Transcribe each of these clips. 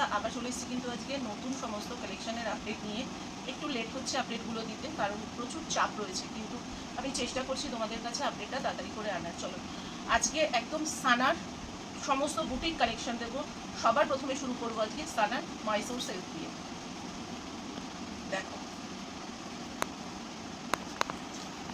মনালিসা আবার চলে এসেছি কিন্তু আজকে নতুন সমস্ত কালেকশনের আপডেট নিয়ে। একটু লেট হচ্ছে আপডেটগুলো দিতে, কারণ প্রচুর চাপ রয়েছে, কিন্তু আমি চেষ্টা করছি তোমাদের কাছে আপডেটটা তাড়াতাড়ি করে আনার। চলো, আজকে একদম সানার সমস্ত বুটিক কালেকশন দেবো। সবার প্রথমে শুরু করব আজকে সানার মাইসোর সিল্ক দিয়ে। দেখো,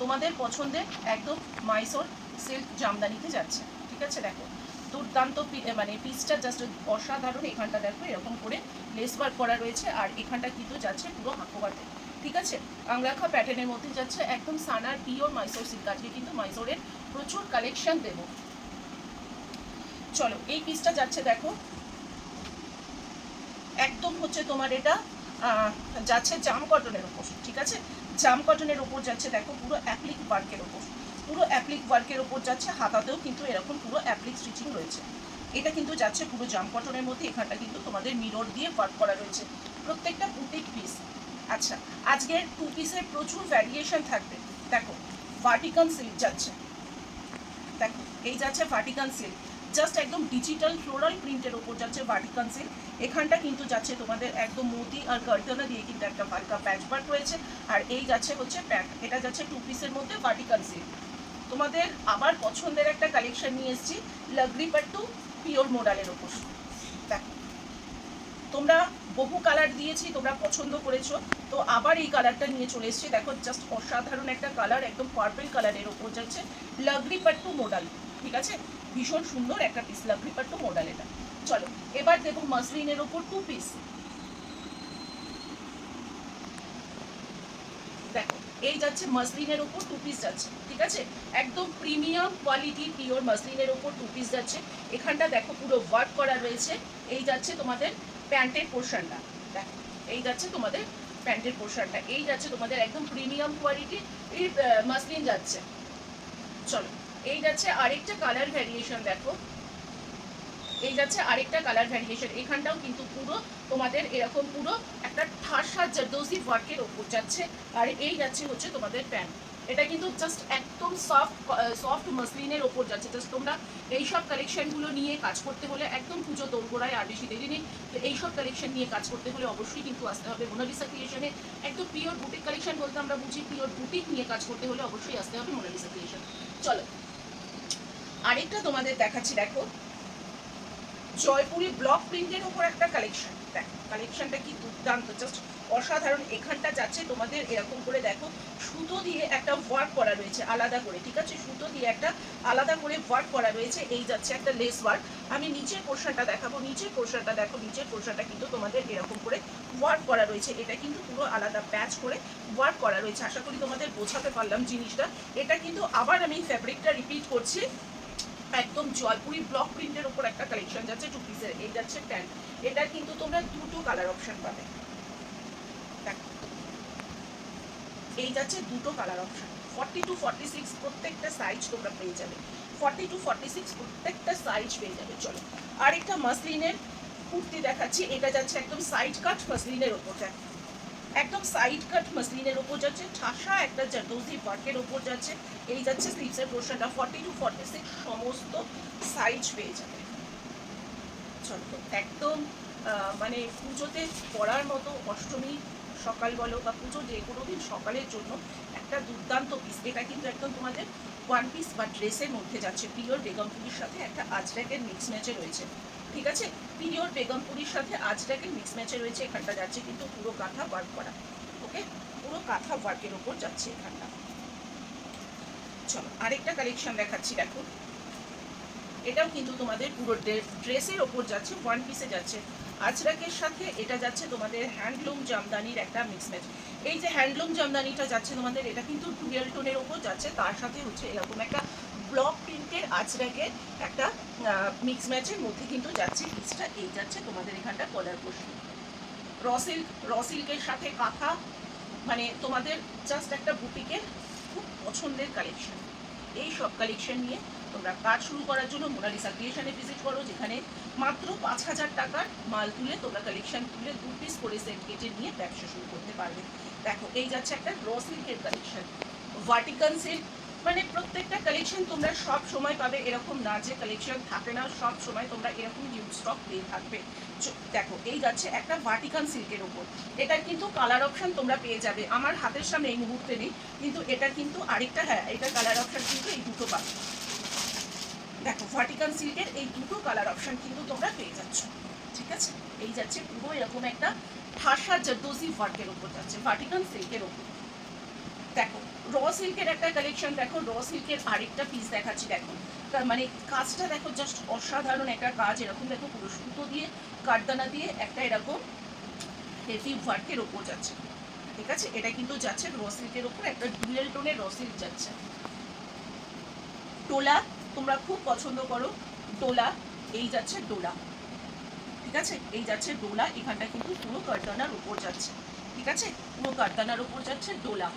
তোমাদের পছন্দের একদম মাইসোর সিল্ক জামদানিতে যাচ্ছে, ঠিক আছে? দেখো দুর্দান্ত মানে পিসটা জাস্ট অসাধারণ। এখানটা দেখো, এরকম করে লেস করা রয়েছে আর এখানটা কিন্তু যাচ্ছে পুরো হাঁকোবাতে ঠিক আছে? আংরাখা প্যাটার্নের মধ্যে যাচ্ছে একদম সানার পিওর মাইসোর সিল্ক আজকে কিন্তু মাইসোরের প্রচুর কালেকশন দেবো। চলো, এই পিসটা যাচ্ছে দেখো। একদম হচ্ছে তোমার এটা যাচ্ছে জাম কটনের ওপর ঠিক আছে? জাম কটনের ওপর যাচ্ছে দেখো পুরো অ্যাপ্লিক ওয়ার্কের ওপর পুরো অ্যাপ্লিক ওয়ার্কের ওপর যাচ্ছে, হাতাতেও কিন্তু এরকম পুরো অ্যাপ্লিক স্টিচিং রয়েছে। এটা কিন্তু যাচ্ছে পুরো জাম কটনের মধ্যে, এখানটা কিন্তু তোমাদের মিরর দিয়ে ওয়ার্ক করা রয়েছে। প্রত্যেকটা বুটিক পিস আচ্ছা আজকের টু পিসের প্রচুর ভ্যারিয়েশন থাকবে। দেখো ভার্টিকান সিল্ক যাচ্ছে। দেখো, এই যাচ্ছে ভার্টিকান সিল্ক জাস্ট একদম ডিজিটাল ফ্লোরাল প্রিন্টের ওপর যাচ্ছে ভার্টিকান সিল্ক এখানটা কিন্তু যাচ্ছে তোমাদের একদম মোতি আর কার্টনা দিয়ে কিন্তু একটা হালকা প্যাচ ওয়ার্ক রয়েছে। আর এই যাচ্ছে হচ্ছে প্যান্ট এটা যাচ্ছে টু পিসের মধ্যে ভার্টিকাল সিল্ক তোমাদের আবার পছন্দের একটা কালেকশন নিয়ে এসেছি লাগরি পাট্টু পিওর মোডালের ওপর দেখো, তোমরা বহু কালার দিয়েছি, তোমরা পছন্দ করেছ, তো আবার এই কালারটা নিয়ে চলে এসেছি। দেখো জাস্ট অসাধারণ একটা কালার একদম পার্পেল কালারের ওপর যাচ্ছে লাগরি পাট্টু মোডাল ঠিক আছে? ভীষণ সুন্দর একটা পিস লাগরি পাট্টু মোডাল এটা। চলো, এবার দেখো মাসলিনের ওপর টু পিস দেখো এই যাচ্ছে মাসলিনের ওপর টু পিস যাচ্ছে, ঠিক আছে? একদম প্রিমিয়াম কোয়ালিটি পিওর মাসলিনের ওপর টু পিস যাচ্ছে। এখানটা দেখো পুরো ওয়ার্ক করা রয়েছে। এই যাচ্ছে তোমাদের প্যান্টের পোর্শনটা। দেখো, এই যাচ্ছে তোমাদের প্যান্টের পোর্শনটা। এই যাচ্ছে তোমাদের একদম প্রিমিয়াম কোয়ালিটি মাসলিন যাচ্ছে। চলো, এই যাচ্ছে আরেকটা কালার ভ্যারিয়েশন দেখো। এই যাচ্ছে আরেকটা কালার ভ্যারিয়েশন এখানটাও কিন্তু পুরো তোমাদের এরকম পুরো একটা ঠাসা জারদোজি ওয়ার্কের ওপর যাচ্ছে। আর এই যাচ্ছে হচ্ছে তোমাদের প্যান্ট এটা কিন্তু জাস্ট একদম সফট সফট মাসলিনের ওপর যাচ্ছে। জাস্ট তোমরা এইসব কালেকশনগুলো নিয়ে কাজ করতে হলে একদম পুজো দোরগোড়ায় আর বেশি দেরি নেই। তো এইসব কালেকশন নিয়ে কাজ করতে হলে অবশ্যই কিন্তু আসতে হবে। মোনালিসা ক্রিয়েশনে একদম পিওর বুটিক কালেকশন বলতে আমরা বুঝি। পিওর বুটিক নিয়ে কাজ করতে হলে অবশ্যই আসতে হবে মোনালিসা ক্রিয়েশন চলো, আরেকটা তোমাদের দেখাচ্ছি, দেখো। জয়পুরি ব্লক প্রিন্টের উপর একটা কালেকশন দেখো কালেকশনটা কি দুর্দান্ত। জাস্ট অসাধারণ, এখানটা যাচ্ছে, তোমাদের এরকম করে দেখো। সুতো দিয়ে একটা ওয়ার্ক করা রয়েছে, আলাদা করে, ঠিক আছে? সুতো দিয়ে একটা আলাদা করে ওয়ার্ক করা রয়েছে, এই যাচ্ছে একটা লেস ওয়ার্ক আমি নিচের পোর্শনটা দেখাবো, নিচের পোর্শনটা দেখো, নিচের পোর্শনটা কিন্তু তোমাদের এরকম করে ওয়ার্ক করা রয়েছে। এটা কিন্তু পুরো আলাদা প্যাচ করে ওয়ার্ক করা রয়েছে। আশা করি তোমাদের বোঝাতে পারলাম জিনিসটা। এটা কিন্তু আবার আমি ফ্যাব্রিকটা রিপিট করছি। একদম জয়পুরি ব্লক প্রিন্টের উপর একটা কালেকশন যাচ্ছে টু পিসের এই যাচ্ছে প্যান্ট এটা কিন্তু তোমরা দুটো কালার অপশন পাবে। এই যাচ্ছে দুটো colour option forty two forty six প্রত্যেকটা সাইজ তোমরা পেয়ে যাবে। ফর্টি টু ফর্টি সিক্স প্রত্যেকটা সাইজ পেয়ে যাবে। চলো। আরেকটা মাসলিনের কুর্তি দেখাচ্ছি। এটা যাচ্ছে একদম সাইড কাট মাসলিনের ওপর দেখো। একদম সাইড কাট মাসলিনের ওপর যাচ্ছে, ঠাসা একটা জারদোজি ওয়ার্কের ওপর যাচ্ছে। এই যাচ্ছে স্লিভসের পোর্শনটা ফর্টি টু ফর্টি সিক্স সমস্ত সাইজ পেয়ে যাবে। চলো, একদম মানে পুজোতে পড়ার মতো অষ্টমী সকাল বলো বা পুজো যে কোনো দিন সকালের জন্য একটা দুর্দান্ত পিস এটা কিন্তু একদম তোমাদের ওয়ান পিস বা ড্রেসের মধ্যে যাচ্ছে। পিওর বেগমপুরির সাথে একটা আজরাকের মিক্স ম্যাচে রয়েছে। ঠিক আছে? পিওর বেগমপুরির সাথে আজরাকের মিক্স ম্যাচে রয়েছে এখানটা যাচ্ছে কিন্তু পুরো কাঁথা ওয়ার্ক করা। ওকে পুরো কাঁথা ওয়ার্কের ওপর যাচ্ছে এখানটা। চলো, আরেকটা কালেকশন দেখাচ্ছি, দেখো। এটাও কিন্তু তোমাদের পুরো ড্রেসের ওপর যাচ্ছে ওয়ান পিসে যাচ্ছে। আজরাকের সাথে এটা যাচ্ছে তোমাদের হ্যান্ডলুম জামদানির একটা মিক্স ম্যাচ এই যে হ্যান্ডলুম জামদানিটা যাচ্ছে তোমাদের, এটা কিন্তু টুয়েল টোনের ওপর যাচ্ছে, তার সাথে হচ্ছে এরকম একটা ব্লক প্রিন্টের আজরাকের একটা মিক্স ম্যাচের মধ্যে কিন্তু যাচ্ছে পিসটা এই যাচ্ছে তোমাদের এখানটা কলার পোর্শন। র সিল্ক র সিল্কের সাথে কাঁথা মানে তোমাদের জাস্ট একটা বুটিকের খুব পছন্দের কালেকশন এই সব কালেকশন নিয়ে তোমরা কাজ শুরু করার জন্য মোনালিসা ক্রিয়েশনে ভিজিট করো, যেখানে মাত্র পাঁচ হাজার টাকার মাল তুলে তোমরা কালেকশন তুলে দু পিস করে সেট কেটে নিয়ে ব্যবসা শুরু করতে পারবে। দেখো, এই যাচ্ছে একটা র সিল্কের কালেকশন ভার্টিকান সিল্ক মানে প্রত্যেকটা কালেকশন তোমরা সব সময় পাবে, এরকম না যে কালেকশন থাকে না, সব সময় তোমরা এরকম নিউ স্টক পেয়ে থাকবে। দেখো, এই যাচ্ছে একটা ভার্টিকান সিল্কের ওপর এটা কিন্তু কালার অপশন তোমরা পেয়ে যাবে। আমার হাতের সামনে এই মুহূর্তে নেই, কিন্তু এটা কিন্তু আরেকটা হ্যাঁ এটা কালার অপশন কিন্তু এই দুটো পাবে। দেখো ভার্টিকান সিল্কের এই দুটো কালার অপশন কিন্তু তোমরা পেয়ে যাচ্ছ। ঠিক আছে? এই যাচ্ছে পুরো এরকম একটা ঠাসা জারদোজি ওয়ার্কের ওপর যাচ্ছে ভার্টিকান সিল্কের উপর। দেখো র সিল্কের একটা কালেকশন দেখো র সিল্কের আরেকটা পিস দেখাচ্ছি, দেখো। তার মানে কাজটা দেখো জাস্ট অসাধারণ একটা কাজ, এরকম দেখো, পুরো সুতো দিয়ে কাঠদানা দিয়ে একটা এরকম হেভি ওয়ার্কের ওপর যাচ্ছে। ঠিক আছে? এটা কিন্তু যাচ্ছে র সিল্কের ওপর, একটা ডুয়েল টোনের র সিল্ক যাচ্ছে। টোলা তোমরা খুব পছন্দ করো, ডোলা, এই যাচ্ছে ডোলা। ঠিক আছে? এই যাচ্ছে ডোলা এখানটা কিন্তু পুরো কারদানার উপর যাচ্ছে। ঠিক আছে? পুরো কারদানার উপর যাচ্ছে ডোলা।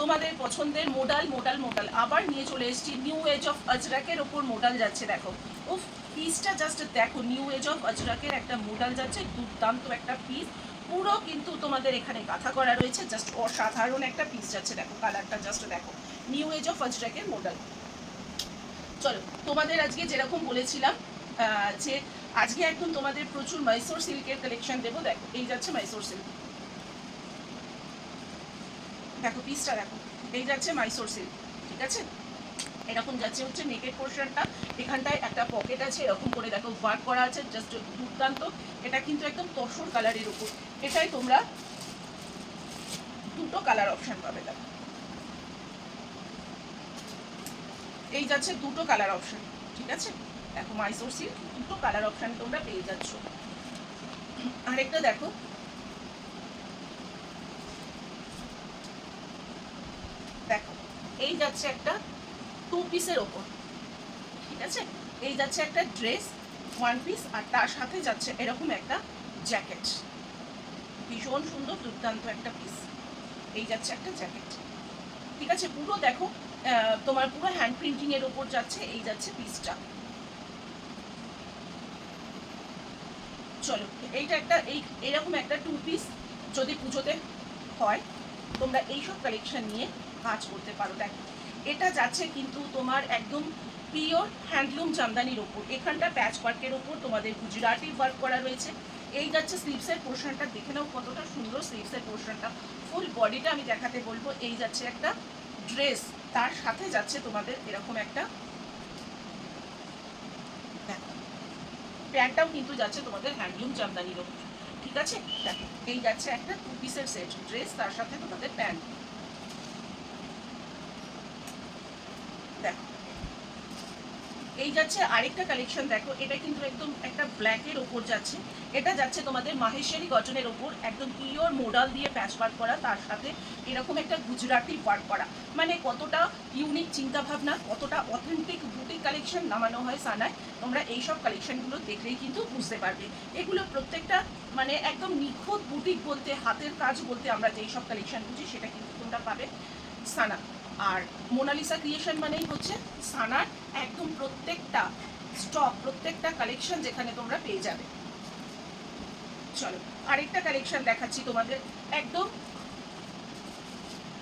তোমাদের পছন্দের মোডাল মোডাল মোডাল। আবার নিয়ে চলে এসেছি নিউ এজ অফ আজরাকের ওপর মোডাল যাচ্ছে, দেখো। উফ পিসটা জাস্ট দেখো নিউ এজ অফ আজরাকের একটা মোডাল যাচ্ছে, দুর্দান্ত একটা পিস পুরো কিন্তু তোমাদের এখানে কাঁথা করা রয়েছে জাস্ট অসাধারণ একটা পিস যাচ্ছে, দেখো কালারটা জাস্ট দেখো। নিউ এজ অফ আজরাকের মোডাল। চলো, তোমাদের আজকে যেরকম বলেছিলাম যে আজকে একদম তোমাদের প্রচুর মাইসোর সিল্কের কালেকশন দেবো, দেখো, এই যাচ্ছে মাইসোর সিল্ক দেখো পিসটা দেখো। এই যাচ্ছে মাইসোর সিল্ক ঠিক আছে? এরকম যাচ্ছে হচ্ছে নেকের পোর্শনটা এখানটায় একটা পকেট আছে, এরকম করে দেখো ওয়ার্ক করা আছে জাস্ট দুর্দান্ত। এটা কিন্তু একদম তসর কালারের উপর। এটাই তোমরা দুটো কালার অপশন পাবে দেখো। এই যাচ্ছে দুটো কালার অপশন ঠিক আছে? দেখো মাইসোর সিল্ক দুটো কালার অপশন তোমরা পেয়ে যাচ্ছ। আরেকটা দেখো দেখো এই যাচ্ছে একটা টু পিসের ওপর। ঠিক আছে? এই যাচ্ছে একটা ড্রেস ওয়ান পিস আর তার সাথে যাচ্ছে এরকম একটা জ্যাকেট ভীষণ সুন্দর, দুর্দান্ত একটা পিস এই যাচ্ছে একটা জ্যাকেট ঠিক আছে? পুরো দেখো তোমার পুরো হ্যান্ড প্রিন্টিং এর ওপর যাচ্ছে, এই যাচ্ছে পিসটা চলো, এইটা একটা, এই, এরকম একটা টু পিস যদি পুজোতে হয়, তোমরা এইসব কালেকশন নিয়ে কাজ করতে পারো। দেখো এটা যাচ্ছে কিন্তু তোমার একদম পিওর হ্যান্ডলুম জামদানির ওপর। এখানটা প্যাচ ওয়ার্কের ওপর তোমাদের গুজরাটি ওয়ার্ক করা রয়েছে। এই যাচ্ছে স্লিভসের পোর্শনটা দেখে নাও কতটা সুন্দর স্লিভসের পোর্শনটা ফুল বডিটা আমি দেখাতে বলব। এই যাচ্ছে একটা ড্রেস তার সাথে যাচ্ছে তোমাদের এরকম একটা প্যান্টটাও কিন্তু যাচ্ছে তোমাদের হ্যান্ডলুম জামদানির ওপর। ঠিক আছে? দেখো, এই যাচ্ছে একটা টু পিসের সেট ড্রেস তার সাথে তোমাদের প্যান্ট দেখো। এই যাচ্ছে আরেকটা কালেকশন দেখো, এটা কিন্তু একদম একটা ব্ল্যাকের ওপর যাচ্ছে। এটা যাচ্ছে তোমাদের মাহেশ্বরী গঠনের ওপর, একদম পিওর মোডাল দিয়ে প্যাচ ওয়ার্ক করা, তার সাথে এরকম একটা গুজরাটি ওয়ার্ক করা। মানে কতটা ইউনিক চিন্তা ভাবনা কতটা অথেন্টিক বুটিক কালেকশন নামানো হয় সানায়, তোমরা এইসব কালেকশনগুলো দেখলেই কিন্তু বুঝতে পারবে। এগুলো প্রত্যেকটা মানে একদম নিখুঁত বুটিক বলতে, হাতের কাজ বলতে আমরা যেই সব কালেকশন বুঝি, সেটা কিন্তু তোমরা পাবে সানা। আর মোনালিসা ক্রিয়েশন মানেই হচ্ছে সানার একদম প্রত্যেকটা স্টক প্রত্যেকটা কালেকশন যেখানে তোমরা পেয়ে যাবে। চলো, আরেকটা কালেকশন দেখাচ্ছি তোমাদের। একদম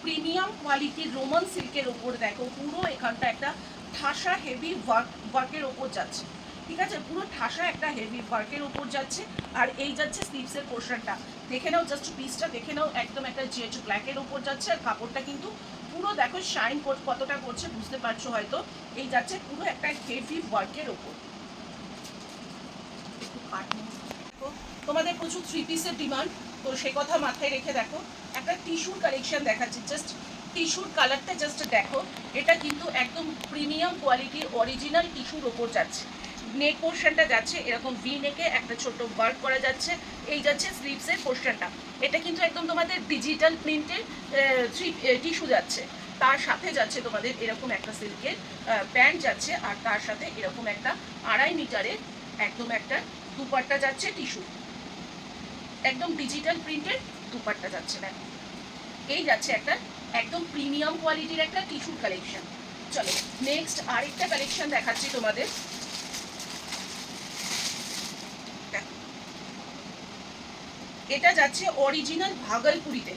প্রিমিয়াম কোয়ালিটির রোমান সিল্কের ওপর দেখো, পুরো এখানটা একটা ঠাসা হেভি ওয়ার্ক ওয়ার্কের ওপর যাচ্ছে। ঠিক আছে? পুরো ঠাসা একটা হেভি ওয়ার্কের ওপর যাচ্ছে, আর এই যাচ্ছে স্লিভসের পোর্শনটা দেখে নাও জাস্ট পিসটা দেখে নাও, একদম একটা জেট ব্ল্যাকের ওপর যাচ্ছে, আর কাপড়টা কিন্তু পুরো দেখো শাইন কতটা করছে বুঝতে পারছ হয়তো? এই যাচ্ছে পুরো একটা হেভি ওয়ার্কের ওপর। তোমাদের প্রচুর থ্রি পিসের ডিমান্ড তো সে কথা মাথায় রেখে দেখো। একটা টিস্যুর কালেকশন দেখাচ্ছি জাস্ট টিস্যুর কালারটা জাস্ট দেখো। এটা কিন্তু একদম প্রিমিয়াম কোয়ালিটির অরিজিনাল টিস্যুর ওপর যাচ্ছে। নেক পোর্শনটা যাচ্ছে, এরকম ভি নেকে একটা ছোট ওয়ার্ক করা যাচ্ছে। এই যাচ্ছে স্লিভসের পোর্শনটা এটা কিন্তু একদম তোমাদের ডিজিটাল প্রিন্টের টিস্যু যাচ্ছে। তার সাথে যাচ্ছে তোমাদের এরকম একটা সিল্কের প্যান্ট যাচ্ছে, আর তার সাথে এরকম একটা আড়াই মিটারের একদম একটা দুপাট্টা যাচ্ছে টিস্যু একদম ডিজিটাল প্রিন্টের দুপাট্টা যাচ্ছে না এই যাচ্ছে একটা একদম প্রিমিয়াম কোয়ালিটির একটা টিস্যুর কালেকশন চলো নেক্সট আরেকটা কালেকশন দেখাচ্ছি তোমাদের। এটা যাচ্ছে অরিজিনাল ভাগলপুরিতে।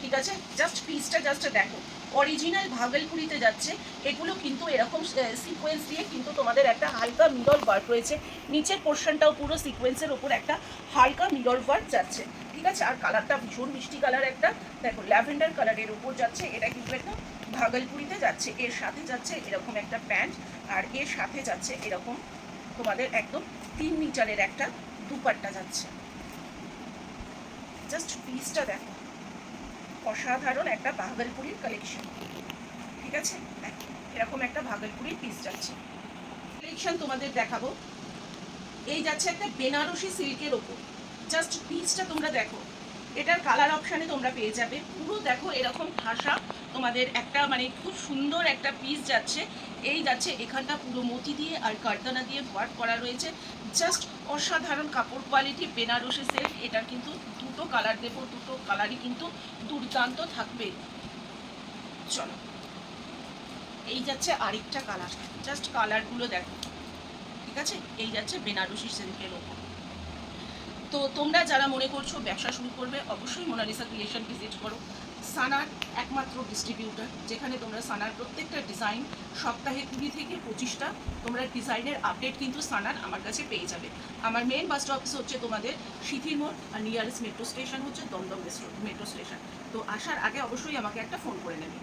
ঠিক আছে? জাস্ট পিসটা জাস্ট দেখো। অরিজিনাল ভাগলপুরিতে যাচ্ছে। এগুলো কিন্তু এরকম সিকোয়েন্স দিয়ে কিন্তু তোমাদের একটা হালকা মিরর ওয়ার্ক রয়েছে। নিচের পোর্শনটাও পুরো সিকোয়েন্সের ওপর একটা হালকা মিরর ওয়ার্ক যাচ্ছে। ঠিক আছে? আর কালারটা ভীষণ মিষ্টি কালার একটা। দেখো, ল্যাভেন্ডার কালারের ওপর যাচ্ছে। এটা কিন্তু একটা ভাগলপুরিতে যাচ্ছে। এর সাথে যাচ্ছে এরকম একটা প্যান্ট। আর এর সাথে যাচ্ছে এরকম তোমাদের একদম তিন মিটারের একটা দুপাট্টা যাচ্ছে। জাস্ট পিসটা দেখো। অসাধারণ একটা ভাগলপুরির কালেকশন ঠিক আছে? এরকম একটা ভাগলপুরির পিস যাচ্ছে। কালেকশন তোমাদের দেখাবো। এই যাচ্ছে একটা বেনারসি সিল্কের ওপর। জাস্ট পিসটা তোমরা দেখো। এটার কালার অপশানে তোমরা পেয়ে যাবে। পুরো দেখো, এরকম ঠাসা তোমাদের একটা মানে খুব সুন্দর একটা পিস যাচ্ছে। এই যাচ্ছে এখানটা পুরো মতি দিয়ে আর কারদানা দিয়ে ওয়ার্ক করা রয়েছে। জাস্ট অসাধারণ কাপড় কোয়ালিটি বেনারসি সিল্ক এটার কিন্তু দুটো কালার দেবো, দুটো কালারই কিন্তু দুর্দান্ত থাকবে। চলো, এই যাচ্ছে আরেকটা কালার জাস্ট কালারগুলো দেখো। ঠিক আছে? এই যাচ্ছে বেনারসি সিল্কের ওপর। তো তোমরা যারা মনে করছ ব্যবসা শুরু করবে, অবশ্যই মোনালিসা ক্রিয়েশন ভিজিট করো। সানার একমাত্র ডিস্ট্রিবিউটার যেখানে তোমরা সানার প্রত্যেকটা ডিজাইন সপ্তাহে কুড়ি থেকে পঁচিশটা তোমরা ডিজাইনের আপডেট কিন্তু সানার আমার কাছে পেয়ে যাবে। আমার মেন বাস অফিস হচ্ছে তোমাদের শিথির মোড় আর নিয়ারেস্ট মেট্রো স্টেশন হচ্ছে দমদম মেট্রো স্টেশন তো আসার আগে অবশ্যই আমাকে একটা ফোন করে নেবে।